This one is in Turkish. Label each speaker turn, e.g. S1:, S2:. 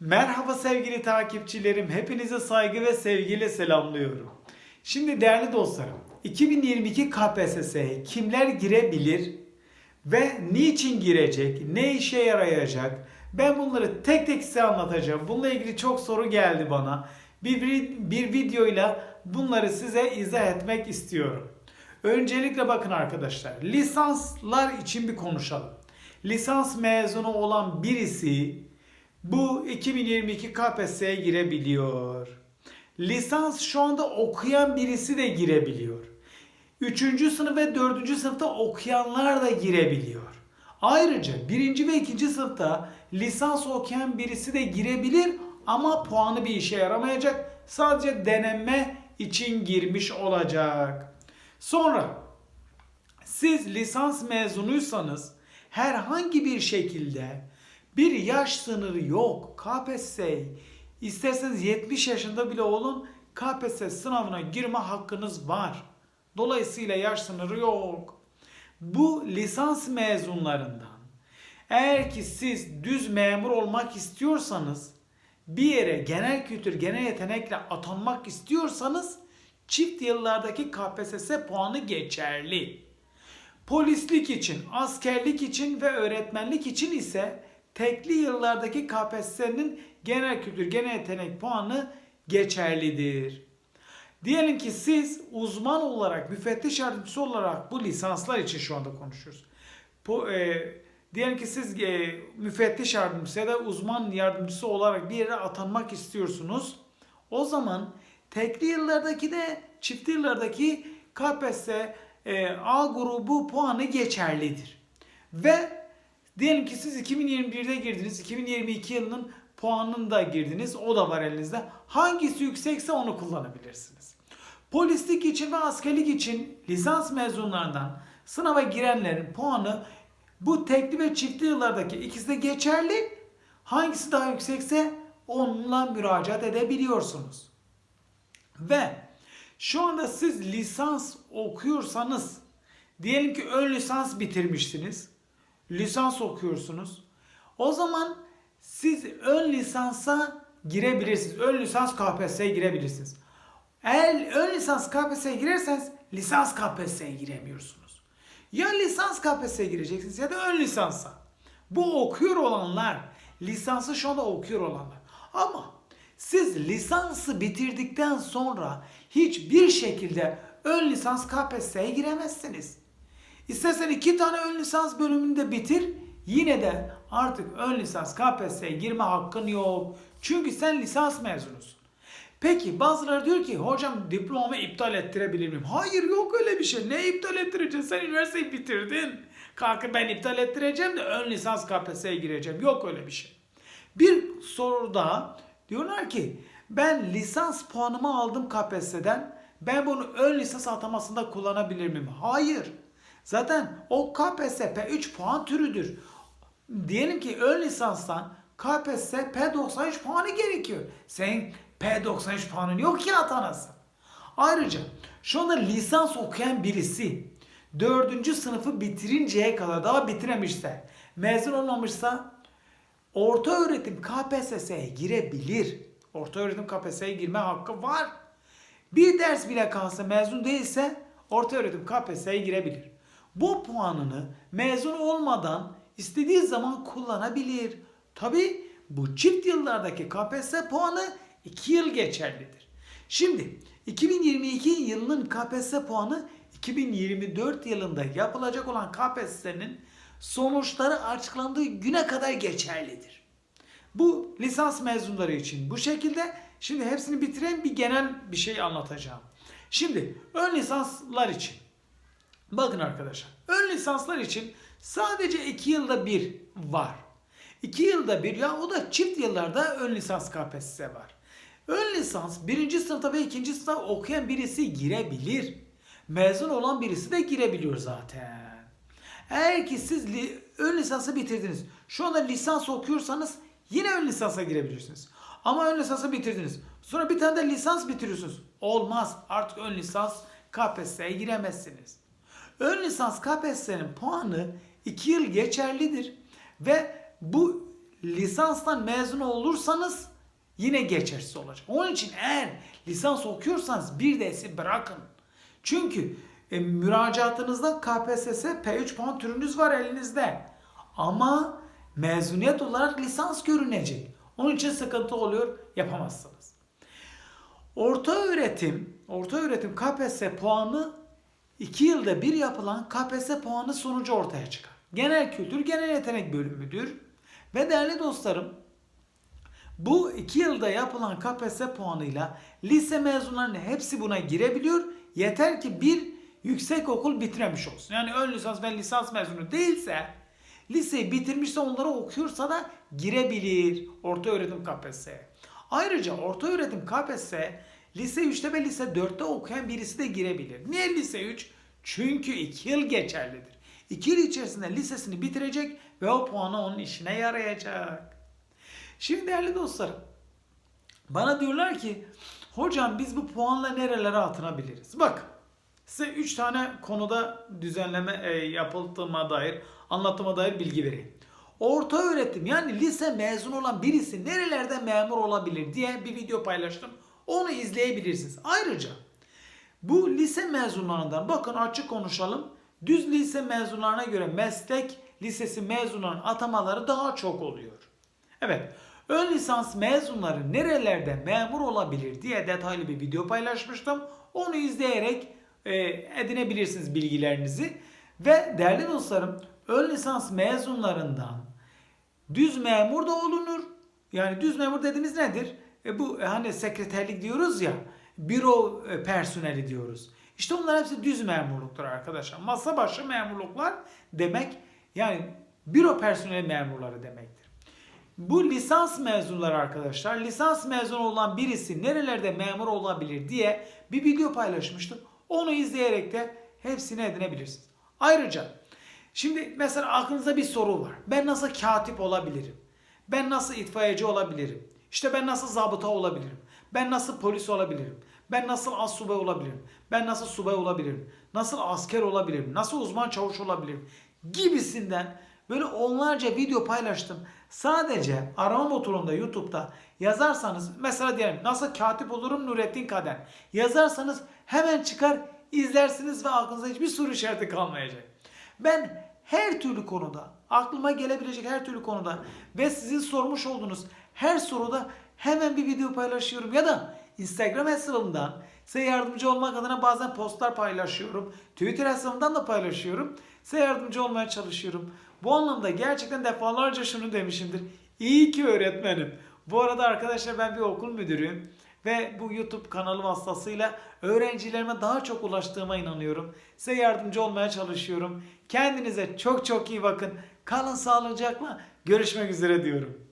S1: Merhaba sevgili takipçilerim. Hepinize saygı ve sevgiyle selamlıyorum. Şimdi değerli dostlarım, 2022 KPSS'ye kimler girebilir ve niçin girecek, ne işe yarayacak? Ben bunları tek tek size anlatacağım. Bununla ilgili çok soru geldi bana. Bir, bir, videoyla bunları size izah etmek istiyorum. Öncelikle bakın arkadaşlar, lisanslar için bir konuşalım. Lisans mezunu olan birisi bu 2022 KPSS'ye girebiliyor. Lisans şu anda okuyan birisi de girebiliyor. Üçüncü sınıf ve dördüncü sınıfta okuyanlar da girebiliyor. Ayrıca birinci ve ikinci sınıfta lisans okuyan birisi de girebilir ama puanı bir işe yaramayacak. Sadece deneme için girmiş olacak. Sonra siz lisans mezunuysanız herhangi bir şekilde bir yaş sınırı yok. KPSS isterseniz 70 yaşında bile olun KPSS sınavına girme hakkınız var. Dolayısıyla yaş sınırı yok. Bu lisans mezunlarından eğer ki siz düz memur olmak istiyorsanız bir yere genel kültür, genel yetenekle atanmak istiyorsanız çift yıllardaki KPSS puanı geçerli. Polislik için, askerlik için ve öğretmenlik için ise tekli yıllardaki KPSS'nin genel kültür, genel yetenek puanı geçerlidir. Diyelim ki siz uzman olarak, müfettiş yardımcısı olarak bu lisanslar için şu anda konuşuyoruz. Bu, e, diyelim ki siz e, müfettiş yardımcısı ya da uzman yardımcısı olarak bir yere atanmak istiyorsunuz. O zaman tekli yıllardaki de çift yıllardaki KPSS e, A grubu puanı geçerlidir. Ve diyelim ki siz 2021'de girdiniz, 2022 yılının puanını da girdiniz. O da var elinizde. Hangisi yüksekse onu kullanabilirsiniz. Polislik için ve askerlik için lisans mezunlarından sınava girenlerin puanı bu tekli ve çiftli yıllardaki ikisi de geçerli. Hangisi daha yüksekse onunla müracaat edebiliyorsunuz. Ve şu anda siz lisans okuyorsanız diyelim ki ön lisans bitirmişsiniz. Lisans okuyorsunuz. O zaman siz ön lisansa girebilirsiniz. Ön lisans KPSS'ye girebilirsiniz. Eğer ön lisans KPSS'ye girerseniz lisans KPSS'ye giremiyorsunuz. Ya lisans KPSS'ye gireceksiniz ya da ön lisansa. Bu okuyor olanlar, lisansı şu anda okuyor olanlar. Ama siz lisansı bitirdikten sonra hiçbir şekilde ön lisans KPSS'ye giremezsiniz. İstersen iki tane ön lisans bölümünü de bitir. Yine de artık ön lisans KPSS'ye girme hakkın yok. Çünkü sen lisans mezunusun. Peki bazıları diyor ki hocam diplomamı iptal ettirebilir miyim? Hayır yok öyle bir şey. Ne iptal ettireceksin? Sen üniversiteyi bitirdin. Kalkıp ben iptal ettireceğim de ön lisans KPSS'ye gireceğim. Yok öyle bir şey. Bir soru daha. Diyorlar ki ben lisans puanımı aldım KPSS'den. Ben bunu ön lisans atamasında kullanabilir miyim? Hayır. Zaten o KPSS P3 puan türüdür. Diyelim ki ön lisanstan KPSS P93 puanı gerekiyor. Senin P93 puanın yok ki atanasın. Ayrıca şu anda lisans okuyan birisi dördüncü sınıfı bitirinceye kadar daha bitiremişse, mezun olmamışsa orta öğretim KPSS'ye girebilir. Orta öğretim KPSS'ye girme hakkı var. Bir ders bile kalsa mezun değilse orta öğretim KPSS'ye girebilir. Bu puanını mezun olmadan istediği zaman kullanabilir. Tabi bu çift yıllardaki KPSS puanı 2 yıl geçerlidir. Şimdi 2022 yılının KPSS puanı 2024 yılında yapılacak olan KPSS'nin sonuçları açıklandığı güne kadar geçerlidir. Bu lisans mezunları için bu şekilde. Şimdi hepsini bitiren bir genel bir şey anlatacağım. Şimdi ön lisanslar için. Bakın arkadaşlar. Ön lisanslar için sadece 2 yılda bir var. 2 yılda bir ya o da çift yıllarda ön lisans KPSS var. Ön lisans birinci sınıfta ve ikinci sınıfta okuyan birisi girebilir. Mezun olan birisi de girebiliyor zaten. Eğer ki siz li, ön lisansı bitirdiniz. Şu anda lisans okuyorsanız yine ön lisansa girebilirsiniz. Ama ön lisansı bitirdiniz. Sonra bir tane de lisans bitiriyorsunuz. Olmaz. Artık ön lisans KPSS'ye giremezsiniz. Ön lisans KPSS'nin puanı 2 yıl geçerlidir ve bu lisanstan mezun olursanız yine geçersiz olacak. Onun için eğer lisans okuyorsanız bir dersi bırakın. Çünkü e, müracaatınızda KPSS P3 puan türünüz var elinizde. Ama mezuniyet olarak lisans görünecek. Onun için sıkıntı oluyor, yapamazsınız. Orta öğretim, orta öğretim KPSS puanı 2 yılda bir yapılan KPSS puanı sonucu ortaya çıkar. Genel kültür, genel yetenek bölümüdür. Ve değerli dostlarım, bu 2 yılda yapılan KPSS puanıyla lise mezunlarının hepsi buna girebiliyor. Yeter ki bir yüksek okul bitirmemiş olsun. Yani ön lisans ve lisans mezunu değilse liseyi bitirmişse onları okuyorsa da girebilir orta öğretim KPSS'ye. Ayrıca orta öğretim KPSS lise 3'te ve lise 4'te okuyan birisi de girebilir. Niye lise 3? Çünkü 2 yıl geçerlidir. 2 yıl içerisinde lisesini bitirecek ve o puanı onun işine yarayacak. Şimdi değerli dostlarım, bana diyorlar ki hocam biz bu puanla nerelere atınabiliriz? Bak size 3 tane konuda düzenleme e, yapıldığıma dair, anlatıma dair bilgi vereyim. Orta öğretim yani lise mezun olan birisi nerelerde memur olabilir diye bir video paylaştım. Onu izleyebilirsiniz. Ayrıca bu lise mezunlarından bakın açık konuşalım. Düz lise mezunlarına göre meslek lisesi mezunlarının atamaları daha çok oluyor. Evet. Ön lisans mezunları nerelerde memur olabilir diye detaylı bir video paylaşmıştım. Onu izleyerek e, edinebilirsiniz bilgilerinizi. Ve değerli dostlarım ön lisans mezunlarından düz memur da olunur. Yani düz memur dediğimiz nedir? E bu e, hani sekreterlik diyoruz ya, büro e, personeli diyoruz. İşte onlar hepsi düz memurluktur arkadaşlar. Masa başı memurluklar demek yani büro personeli memurları demektir. Bu lisans mezunları arkadaşlar, lisans mezunu olan birisi nerelerde memur olabilir diye bir video paylaşmıştım. Onu izleyerek de hepsini edinebilirsiniz. Ayrıca şimdi mesela aklınızda bir soru var. Ben nasıl katip olabilirim? Ben nasıl itfaiyeci olabilirim? İşte ben nasıl zabıta olabilirim? Ben nasıl polis olabilirim? Ben nasıl assubay olabilirim? Ben nasıl subay olabilirim? Nasıl asker olabilirim? Nasıl uzman çavuş olabilirim? Gibisinden böyle onlarca video paylaştım. Sadece arama motorunda YouTube'da yazarsanız mesela diyelim nasıl katip olurum Nurettin Kader yazarsanız hemen çıkar izlersiniz ve aklınıza hiçbir soru işareti kalmayacak. Ben her türlü konuda aklıma gelebilecek her türlü konuda ve sizin sormuş olduğunuz her soruda hemen bir video paylaşıyorum ya da Instagram hesabımdan size yardımcı olmak adına bazen postlar paylaşıyorum. Twitter hesabımdan da paylaşıyorum. Size yardımcı olmaya çalışıyorum. Bu anlamda gerçekten defalarca şunu demişimdir. İyi ki öğretmenim. Bu arada arkadaşlar ben bir okul müdürüyüm. Ve bu YouTube kanalı vasıtasıyla öğrencilerime daha çok ulaştığıma inanıyorum. Size yardımcı olmaya çalışıyorum. Kendinize çok çok iyi bakın. Kalın sağlıcakla. Görüşmek üzere diyorum.